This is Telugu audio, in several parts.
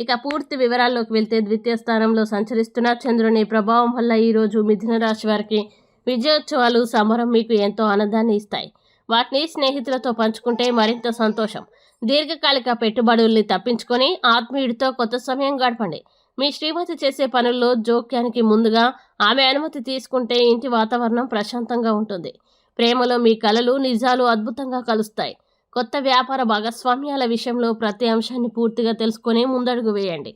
ఇక పూర్తి వివరాల్లోకి వెళ్తే ద్వితీయ స్థానంలో సంచరిస్తున్న చంద్రుని ప్రభావం వల్ల ఈరోజు మిథున రాశి వారికి విజయోత్సవాలు సంబరం మీకు ఎంతో ఆనందాన్ని ఇస్తాయి. వాటిని స్నేహితులతో పంచుకుంటే మరింత సంతోషం. దీర్ఘకాలిక పెట్టుబడుల్ని తప్పించుకొని ఆత్మీయుడితో కొత్త సమయం గడపండి. మీ శ్రీమతి చేసే పనుల్లో జోక్యానికి ముందుగా ఆమె అనుమతి తీసుకుంటే ఇంటి వాతావరణం ప్రశాంతంగా ఉంటుంది. ప్రేమలో మీ కలలు నిజాలు అద్భుతంగా కలుస్తాయి. కొత్త వ్యాపార భాగస్వామ్యాల విషయంలో ప్రతి అంశాన్ని పూర్తిగా తెలుసుకొని ముందడుగు వేయండి.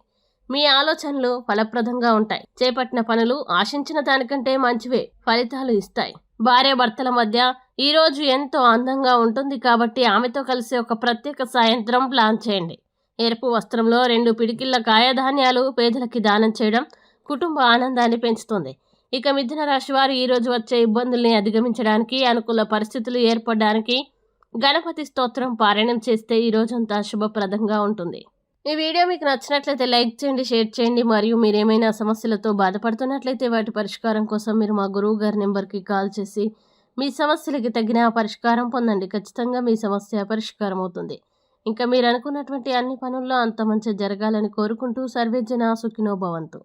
మీ ఆలోచనలు ఫలప్రదంగా ఉంటాయి. చేపట్టిన పనులు ఆశించిన దానికంటే మంచివే. ఫలితాలు ఇస్తాయి. భార్య భర్తల మధ్య ఈరోజు ఎంతో అందంగా ఉంటుంది కాబట్టి ఆమెతో కలిసి ఒక ప్రత్యేక సాయంత్రం ప్లాన్ చేయండి. ఎరుపు వస్త్రంలో రెండు పిడికిళ్ళ కాయధాన్యాలు పేదలకి దానం చేయడం కుటుంబ ఆనందాన్ని పెంచుతుంది. ఇక మిథున రాశి వారు ఈరోజు వచ్చే ఇబ్బందుల్ని అధిగమించడానికి అనుకూల పరిస్థితులు ఏర్పడడానికి గణపతి స్తోత్రం పారాయణం చేస్తే ఈ రోజంతా శుభప్రదంగా ఉంటుంది. ఈ వీడియో మీకు నచ్చినట్లయితే లైక్ చేయండి షేర్ చేయండి మరియు మీరేమైనా సమస్యలతో బాధపడుతున్నట్లయితే వాటి పరిష్కారం కోసం మీరు మా గురువు గారి నెంబర్కి కాల్ చేసి మీ సమస్యలకి తగిన పరిష్కారం పొందండి. ఖచ్చితంగా మీ సమస్య పరిష్కారం అవుతుంది ఇంకా మీరు అనుకున్నటువంటి అన్ని పనుల్లో అంత మంచి జరగాలని కోరుకుంటూ సర్వేజన సుఖినో భవంతు.